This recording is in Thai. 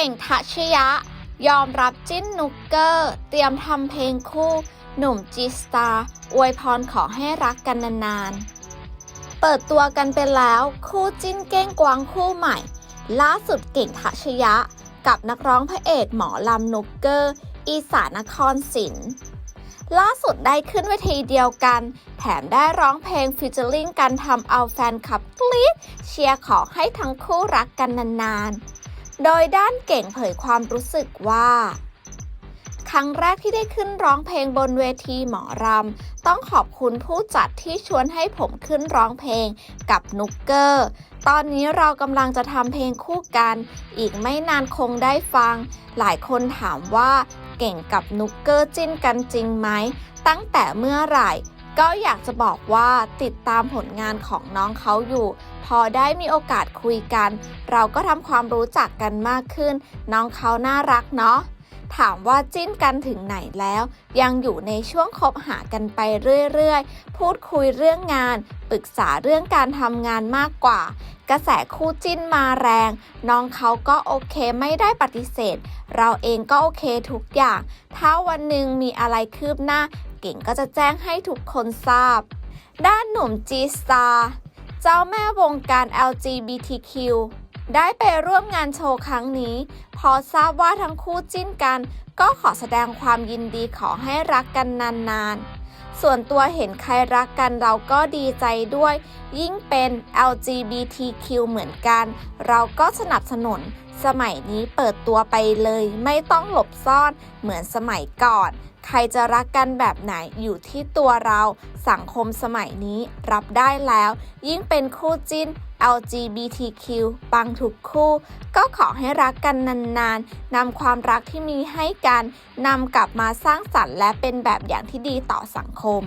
ก่งทัชยะ ยอมรับจิ้นนุกเกอร์ เตรียมทำเพลงคู่หนุ่มจีสตาร์อวยพรขอให้รักกันนานๆ เปิดตัวกันไปแล้วคู่จิ้นเก้งกวางคู่ใหม่ ล่าสุดเก่งทัชยะ กับนักร้องพระเอกหมอลำนุกเกอร์ อีสานนครศิลป์ล่าสุดได้ขึ้นเวทีเดียวกัน แถมได้ร้องเพลงฟิชเจอริงกันทำเอาแฟนคลับกรี๊ดเชียร์ขอให้ทั้งคู่รักกันนานๆ โดยด้านเก่งเผยความรู้สึกว่า ครั้งแรกที่ได้ขึ้นร้องเพลงบนเวทีหมอรำต้องขอบคุณผู้จัดที่ชวนให้ผมขึ้นร้องเพลงกับนุกเกอร์ ตอนนี้เรากำลังจะทำเพลงคู่กัน อีกไม่นานคงได้ฟัง หลายคนถามว่าเก่งกับนุกเกอร์จิ้นกันจริงไหม ตั้งแต่เมื่อไหร่ ก็อยากจะบอกว่าติดตามผลงานของน้องเขาอยู่ พอได้มีโอกาสคุยกัน เราก็ทำความรู้จักกันมากขึ้น น้องเขาน่ารักเนาะ ถามว่าจิ้นกันถึงไหนแล้ว ยังอยู่ในช่วงคบหากันไปเรื่อยๆ พูดคุยเรื่องงาน ปรึกษาเรื่องการทำงานมากกว่า กระแสคู่จิ้นมาแรง น้องเขาก็โอเคไม่ได้ปฏิเสธ เราเองก็โอเคทุกอย่าง ถ้าวันหนึ่งมีอะไรคืบหน้า เก่งก็จะแจ้งให้ทุกคนทราบ ด้านหนุ่มจีสตาร์เจ้าแม่วงการ LGBTQ ได้ไปร่วมงานโชว์ครั้งนี้ พอทราบว่าทั้งคู่จิ้นกัน ก็ขอแสดงความยินดีขอให้รักกันนานๆ ส่วนตัวเห็นใครรักกันเราก็ดีใจด้วย ยิ่งเป็น LGBTQ เหมือนกัน เราก็สนับสนุน สมัยนี้เปิดตัวไปเลย ไม่ต้องหลบซ่อนเหมือนสมัยก่อน ใครจะรักกันแบบไหนอยู่ที่ตัวเราสังคมสมัยนี้รับได้แล้ว ยิ่งเป็นคู่จิ้น LGBTQ ปังทุกคู่ ก็ขอให้รักกันนานๆนำความรักที่มีให้กันนำกลับมาสร้างสรรค์และเป็นแบบอย่างที่ดีต่อสังคม